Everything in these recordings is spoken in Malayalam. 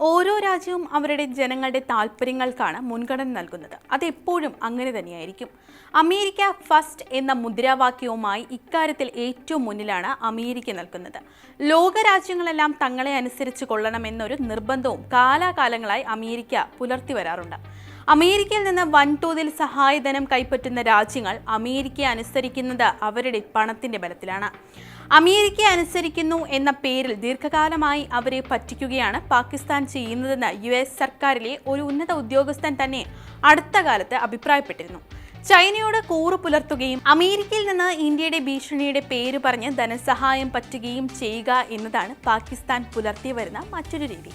ഓരോ രാജ്യവും അവരുടെ ജനങ്ങളുടെ താല്പര്യങ്ങൾക്കാണ് മുൻഗണന നൽകുന്നത്. അതെപ്പോഴും അങ്ങനെ തന്നെയായിരിക്കും. അമേരിക്ക ഫസ്റ്റ് എന്ന മുദ്രാവാക്യവുമായി ഇക്കാര്യത്തിൽ ഏറ്റവും മുന്നിലാണ് അമേരിക്ക നിൽക്കുന്നത്. ലോകരാജ്യങ്ങളെല്ലാം തങ്ങളെ അനുസരിച്ച് കൊള്ളണമെന്നൊരു നിർബന്ധവും കാലാകാലങ്ങളായി അമേരിക്ക പുലർത്തി വരാറുണ്ട്. അമേരിക്കയിൽ നിന്ന് വൻതോതിൽ സഹായധനം കൈപ്പറ്റുന്ന രാജ്യങ്ങൾ അമേരിക്കയെ അനുസരിക്കുന്നത് അവരുടെ പണത്തിന്റെ ബലത്തിലാണ്. അമേരിക്ക അനുസരിക്കുന്നു എന്ന പേരിൽ ദീർഘകാലമായി അവരെ പറ്റിക്കുകയാണ് പാകിസ്ഥാൻ ചെയ്യുന്നതെന്ന് യു എസ് സർക്കാരിലെ ഒരു ഉന്നത ഉദ്യോഗസ്ഥൻ തന്നെ അടുത്ത കാലത്ത് അഭിപ്രായപ്പെട്ടിരുന്നു. ചൈനയോട് കൂറു പുലർത്തുകയും അമേരിക്കയിൽ നിന്ന് ഇന്ത്യയുടെ ഭീഷണിയുടെ പേര് പറഞ്ഞ് ധനസഹായം പറ്റുകയും ചെയ്യുക എന്നതാണ് പാകിസ്ഥാൻ പുലർത്തി വരുന്ന മറ്റൊരു രീതി.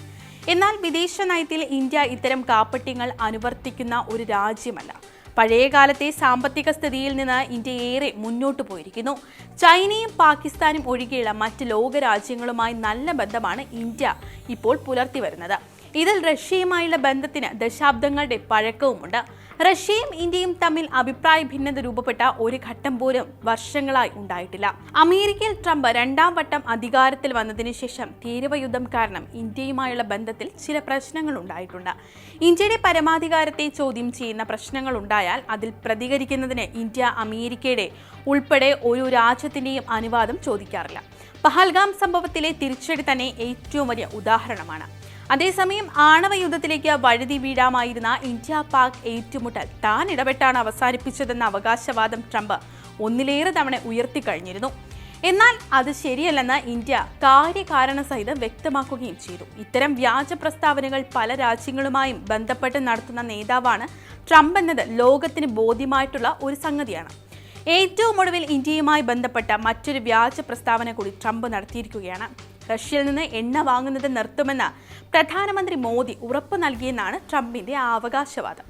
എന്നാൽ വിദേശ നയത്തിൽ ഇന്ത്യ ഇത്തരം കാപ്പട്യങ്ങൾ അനുവർത്തിക്കുന്ന ഒരു രാജ്യമല്ല. പഴയകാലത്തെ സാമ്പത്തിക സ്ഥിതിയിൽ നിന്ന് ഇന്ത്യ ഏറെ മുന്നോട്ട് പോയിരിക്കുന്നു. ചൈനയും പാകിസ്ഥാനും ഒഴികെയുള്ള മറ്റ് ലോകരാജ്യങ്ങളുമായി നല്ല ബന്ധമാണ് ഇന്ത്യ ഇപ്പോൾ പുലർത്തി വരുന്നത്. ഇതിൽ റഷ്യയുമായുള്ള ബന്ധത്തിന് ദശാബ്ദങ്ങളുടെ പഴക്കവുമുണ്ട്. റഷ്യയും ഇന്ത്യയും തമ്മിൽ അഭിപ്രായ ഭിന്നത രൂപപ്പെട്ട ഒരു ഘട്ടം പോലും വർഷങ്ങളായി ഉണ്ടായിട്ടില്ല. അമേരിക്കയിൽ ട്രംപ് രണ്ടാം വട്ടം അധികാരത്തിൽ വന്നതിന് ശേഷം തീരവയുദ്ധം കാരണം ഇന്ത്യയുമായുള്ള ബന്ധത്തിൽ ചില പ്രശ്നങ്ങൾ ഉണ്ടായിട്ടുണ്ട്. ഇന്ത്യയുടെ പരമാധികാരത്തെ ചോദ്യം ചെയ്യുന്ന പ്രശ്നങ്ങൾ ഉണ്ടായാൽ അതിൽ പ്രതികരിക്കുന്നതിന് ഇന്ത്യ അമേരിക്കയുടെ ഉൾപ്പെടെ ഒരു രാജ്യത്തിന്റെയും അനുവാദം ചോദിക്കാറില്ല. പഹൽഗാം സംഭവത്തിലെ തിരിച്ചടി തന്നെ ഏറ്റവും വലിയ ഉദാഹരണമാണ്. അതേസമയം ആണവ യുദ്ധത്തിലേക്ക് വഴുതി വീഴാമായിരുന്ന ഇന്ത്യ പാക് ഏറ്റുമുട്ടൽ താൻ ഇടപെട്ടാണ് അവസാനിപ്പിച്ചതെന്ന അവകാശവാദം ട്രംപ് ഒന്നിലേറെ തവണ ഉയർത്തിക്കഴിഞ്ഞിരുന്നു. എന്നാൽ അത് ശരിയല്ലെന്ന് ഇന്ത്യ കാര്യകാരണ സഹിതം വ്യക്തമാക്കുകയും ചെയ്തു. ഇത്തരം വ്യാജ പ്രസ്താവനകൾ പല രാജ്യങ്ങളുമായും ബന്ധപ്പെട്ട് നടത്തുന്ന നേതാവാണ് ട്രംപ് എന്നത് ലോകത്തിന് ബോധ്യമായിട്ടുള്ള ഒരു സംഗതിയാണ്. ഏറ്റവും ഒടുവിൽ ഇന്ത്യയുമായി ബന്ധപ്പെട്ട മറ്റൊരു വ്യാജ പ്രസ്താവന കൂടി ട്രംപ് നടത്തിയിരിക്കുകയാണ്. റഷ്യയിൽ നിന്ന് എണ്ണ വാങ്ങുന്നത് നിർത്തുമെന്ന് പ്രധാനമന്ത്രി മോദി ഉറപ്പ് നൽകിയെന്നാണ് ട്രംപിന്റെ അവകാശവാദം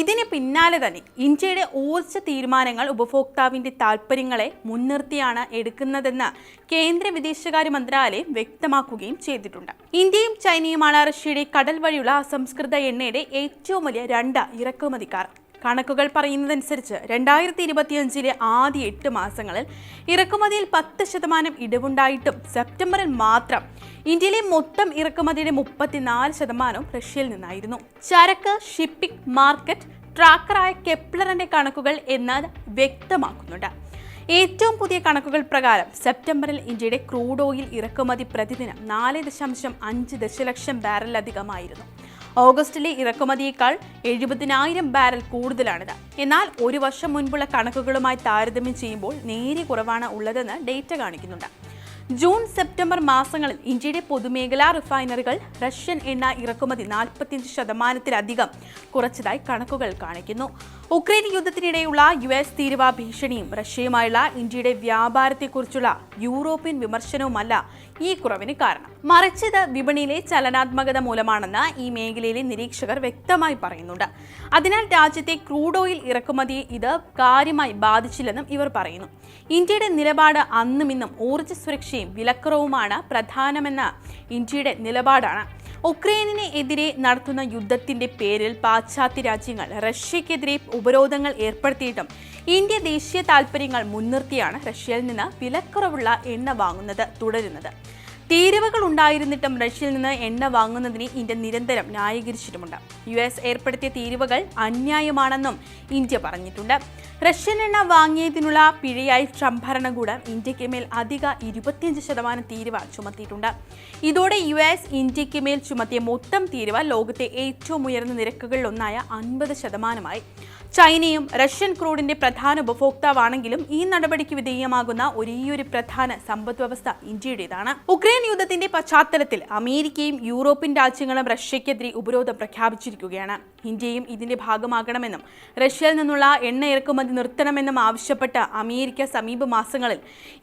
ഇതിന് പിന്നാലെ തന്നെ ഇന്ത്യയുടെ ഊർജ തീരുമാനങ്ങൾ ഉപഭോക്താവിന്റെ താൽപ്പര്യങ്ങളെ മുൻനിർത്തിയാണ് എടുക്കുന്നതെന്ന് കേന്ദ്ര വിദേശകാര്യ മന്ത്രാലയം വ്യക്തമാക്കുകയും ചെയ്തിട്ടുണ്ട്. ഇന്ത്യയും ചൈനയുമാണ് റഷ്യയുടെ കടൽ വഴിയുള്ള അസംസ്കൃത എണ്ണയുടെ ഏറ്റവും വലിയ രണ്ട് ഇറക്കുമതിക്കാർ. കണക്കുകൾ പറയുന്നതനുസരിച്ച് രണ്ടായിരത്തി ഇരുപത്തിയഞ്ചിലെ ആദ്യ എട്ട് മാസങ്ങളിൽ ഇറക്കുമതിയിൽ പത്ത് ശതമാനം ഇടിവുണ്ടായിട്ടും സെപ്റ്റംബറിൽ മാത്രം ഇന്ത്യയിലെ മൊത്തം ഇറക്കുമതിയുടെ മുപ്പത്തിനാല് ശതമാനവും റഷ്യയിൽ നിന്നായിരുന്നു. ചരക്ക് ഷിപ്പിംഗ് മാർക്കറ്റ് ട്രാക്കറായ കെപ്ലറിന്റെ കണക്കുകൾ എന്നത് വ്യക്തമാക്കുന്നുണ്ട്. ഏറ്റവും പുതിയ കണക്കുകൾ പ്രകാരം സെപ്റ്റംബറിൽ ഇന്ത്യയുടെ ക്രൂഡ് ഓയിൽ ഇറക്കുമതി പ്രതിദിനം നാല് ദശാംശം അഞ്ച് ദശലക്ഷം ബാരലധികമായിരുന്നു ഓഗസ്റ്റിലെ ഇറക്കുമതിയേക്കാൾ എഴുപതിനായിരം ബാരൽ കൂടുതലാണിത്. എന്നാൽ ഒരു വർഷം മുൻപുള്ള കണക്കുകളുമായി താരതമ്യം ചെയ്യുമ്പോൾ നേരിയ കുറവാണ് ഉള്ളതെന്ന് ഡേറ്റ കാണിക്കുന്നുണ്ട്. ജൂൺ സെപ്റ്റംബർ മാസങ്ങളിൽ ഇന്ത്യയുടെ പൊതുമേഖലാ റിഫൈനറികൾ റഷ്യൻ എണ്ണ ഇറക്കുമതി നാൽപ്പത്തിയഞ്ച് ശതമാനത്തിലധികം കുറച്ചതായി കണക്കുകൾ കാണിക്കുന്നു. ഉക്രൈൻ യുദ്ധത്തിനിടെയുള്ള യു എസ് തീരുവ ഭീഷണിയും റഷ്യയുമായുള്ള ഇന്ത്യയുടെ വ്യാപാരത്തെക്കുറിച്ചുള്ള യൂറോപ്യൻ വിമർശനവുമല്ല ഈ കുറവിന് കാരണം. മറിച്ചത് വിപണിയിലെ ചലനാത്മകത മൂലമാണെന്ന് ഈ മേഖലയിലെ നിരീക്ഷകർ വ്യക്തമായി പറയുന്നുണ്ട്. അതിനാൽ രാജ്യത്തെ ക്രൂഡ് ഓയിൽ ഇറക്കുമതിയെ ഇത് കാര്യമായി ബാധിച്ചില്ലെന്നും ഇവർ പറയുന്നു. ഇന്ത്യയുടെ നിലപാട് അന്നും ഇന്നും ഊർജ സുരക്ഷയും വിലക്കുറവുമാണ് പ്രധാനമെന്ന ഇന്ത്യയുടെ നിലപാടാണ്. ഉക്രൈനിന് എതിരെ നടത്തുന്ന യുദ്ധത്തിന്റെ പേരിൽ പാശ്ചാത്യ രാജ്യങ്ങൾ റഷ്യക്കെതിരെ ഉപരോധങ്ങൾ ഏർപ്പെടുത്തിയിട്ടും ഇന്ത്യ ദേശീയ താൽപ്പര്യങ്ങൾ മുൻനിർത്തിയാണ് റഷ്യയിൽ നിന്ന് വിലക്കുറവുള്ള എണ്ണ വാങ്ങുന്നത് തുടരുന്നത്. തീരുവകൾ ഉണ്ടായിരുന്നിട്ടും റഷ്യയിൽ നിന്ന് എണ്ണ വാങ്ങുന്നതിനെ ഇന്ത്യ നിരന്തരം ന്യായീകരിച്ചിട്ടുമുണ്ട്. യു എസ് ഏർപ്പെടുത്തിയ തീരുവകൾ അന്യായമാണെന്നും ഇന്ത്യ പറഞ്ഞിട്ടുണ്ട്. റഷ്യൻ എണ്ണ വാങ്ങിയതിനുള്ള പിഴയായി ട്രംപ് ഭരണകൂടം ഇന്ത്യയ്ക്ക് മേൽ അധിക ഇരുപത്തിയഞ്ച് ശതമാനം തീരുവ ചുമത്തിയിട്ടുണ്ട്. ഇതോടെ യു എസ് ഇന്ത്യയ്ക്ക് മേൽ ചുമത്തിയ മൊത്തം തീരുവ ലോകത്തെ ഏറ്റവും ഉയർന്ന നിരക്കുകളിലൊന്നായ അൻപത് ശതമാനമായി. ചൈനയും റഷ്യൻ ക്രൂഡിന്റെ പ്രധാന ഉപഭോക്താവാണെങ്കിലും ഈ നടപടിക്ക് വിധേയമാകുന്ന ഒരേയൊരു പ്രധാന സമ്പദ് വ്യവസ്ഥ ഇന്ത്യയുടേതാണ്. ഉക്രൈൻ യുദ്ധത്തിന്റെ പശ്ചാത്തലത്തിൽ അമേരിക്കയും യൂറോപ്യൻ രാജ്യങ്ങളും റഷ്യക്കെതിരെ ഉപരോധം പ്രഖ്യാപിച്ചിരിക്കുകയാണ്. ഇന്ത്യയും ഇതിന്റെ ഭാഗമാകണമെന്നും റഷ്യയിൽ നിന്നുള്ള എണ്ണ ഇറക്കുമതി നിർത്തണമെന്നും ആവശ്യപ്പെട്ട് അമേരിക്ക സമീപ മാസങ്ങളിൽ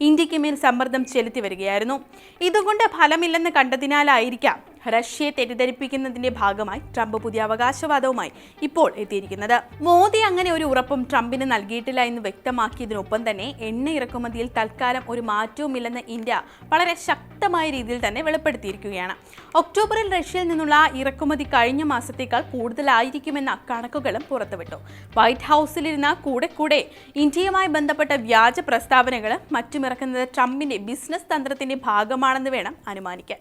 ഇന്ത്യയ്ക്ക് മേൽ സമ്മർദ്ദം ചെലുത്തി വരികയായിരുന്നു. ഇതുകൊണ്ട് ഫലമില്ലെന്ന് കണ്ടതിനാലായിരിക്കാം റഷ്യയെ തെറ്റിദ്ധരിപ്പിക്കുന്നതിന്റെ ഭാഗമായി ട്രംപ് പുതിയ അവകാശവാദവുമായി ഇപ്പോൾ എത്തിയിരിക്കുന്നത്. മോദി അങ്ങനെ ഒരു ഉറപ്പും ട്രംപിന് നൽകിയിട്ടില്ല എന്ന് വ്യക്തമാക്കിയതിനൊപ്പം തന്നെ എണ്ണ ഇറക്കുമതിയിൽ തൽക്കാലം ഒരു മാറ്റവുമില്ലെന്ന് ഇന്ത്യ വളരെ ശക്തമായ രീതിയിൽ തന്നെ വെളിപ്പെടുത്തിയിരിക്കുകയാണ്. ഒക്ടോബറിൽ റഷ്യയിൽ നിന്നുള്ള ഇറക്കുമതി കഴിഞ്ഞ മാസത്തേക്കാൾ കൂടുതലായിരിക്കുമെന്ന കണക്കുകളും പുറത്തുവിട്ടു. വൈറ്റ് ഹൗസിലിരുന്ന കൂടെ കൂടെ ഇന്ത്യയുമായി ബന്ധപ്പെട്ട വ്യാജ പ്രസ്താവനകളും മറ്റുമിറക്കുന്നത് ട്രംപിന്റെ ബിസിനസ് തന്ത്രത്തിന്റെ ഭാഗമാണെന്ന് വേണം അനുമാനിക്കാൻ.